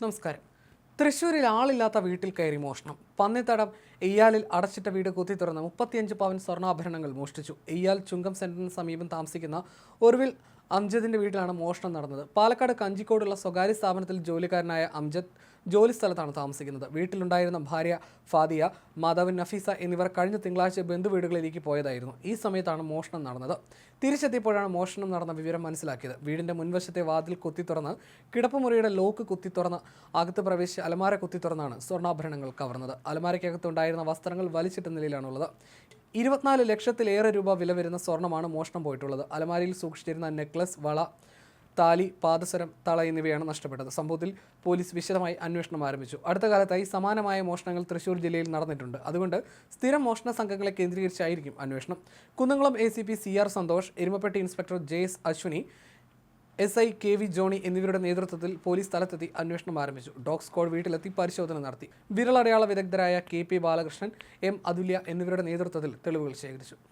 നമസ്കാരം. തൃശ്ശൂരിൽ ആളില്ലാത്ത വീട്ടിൽ കയറി മോഷണം. പന്നിത്തടം എയ്യാലിൽ അടച്ചിട്ട വീട് കുത്തി തുറന്ന് മുപ്പത്തിയഞ്ച് പവൻ സ്വർണാഭരണങ്ങൾ മോഷ്ടിച്ചു. എയ്യാൽ ചുങ്കം സെന്ററിന് സമീപം താമസിക്കുന്ന ഒരുവിൽ അംജദിന്റെ വീട്ടിലാണ് മോഷണം നടന്നത്. പാലക്കാട് കഞ്ചിക്കോടുള്ള സ്വകാര്യ സ്ഥാപനത്തിൽ ജോലിക്കാരനായ അംജദ് ജോലി സ്ഥലത്താണ് താമസിക്കുന്നത്. വീട്ടിലുണ്ടായിരുന്ന ഭാര്യ ഫാദിയ മാതാവ് നഫീസ എന്നിവർ കഴിഞ്ഞ തിങ്കളാഴ്ച ബന്ധുവീടുകളിലേക്ക് പോയതായിരുന്നു. ഈ സമയത്താണ് മോഷണം നടന്നത്. തിരിച്ചെത്തിയപ്പോഴാണ് മോഷണം നടന്ന വിവരം മനസ്സിലാക്കിയത്. വീടിന്റെ മുൻവശത്തെ വാതിൽ കുത്തി തുറന്ന് കിടപ്പുമുറിയുടെ ലോക്ക് കുത്തി തുറന്ന് അകത്ത് പ്രവേശിച്ച് അലമാര കുത്തി തുറന്നാണ് സ്വർണാഭരണങ്ങൾ കവർന്നത്. അലമാരയ്ക്കകത്തുണ്ടായിരുന്ന വസ്ത്രങ്ങൾ വലിച്ചിട്ട നിലയിലാണുള്ളത്. ഇരുപത്തിനാല് ലക്ഷത്തിലേറെ രൂപ വില വരുന്ന സ്വർണമാണ് മോഷണം പോയിട്ടുള്ളത്. അലമാരയിൽ സൂക്ഷിച്ചിരുന്ന നെക്ലസ് വള താലി പാദസരം തള എന്നിവയാണ് നഷ്ടപ്പെട്ടത്. സംഭവത്തിൽ പോലീസ് വിശദമായി അന്വേഷണം ആരംഭിച്ചു. അടുത്ത കാലത്തായി സമാനമായ മോഷണങ്ങൾ തൃശൂർ ജില്ലയിൽ നടന്നിട്ടുണ്ട്. അതുകൊണ്ട് സ്ഥിരം മോഷണ സംഘങ്ങളെ കേന്ദ്രീകരിച്ചായിരിക്കും അന്വേഷണം. Kunnamkulam A C P C R Santhosh Erumappetty inspector J S Aswini S I K V Johnny എന്നിവരുടെ നേതൃത്വത്തിൽ പോലീസ് സ്ഥലത്തെത്തി അന്വേഷണം ആരംഭിച്ചു. ഡോഗ് സ്ക്വാഡ് വീട്ടിലെത്തി പരിശോധന നടത്തി. വിരളടയാള വിദഗ്ധരായ K P Balakrishnan M Athulya എന്നിവരുടെ നേതൃത്വത്തിൽ തെളിവുകൾ ശേഖരിച്ചു.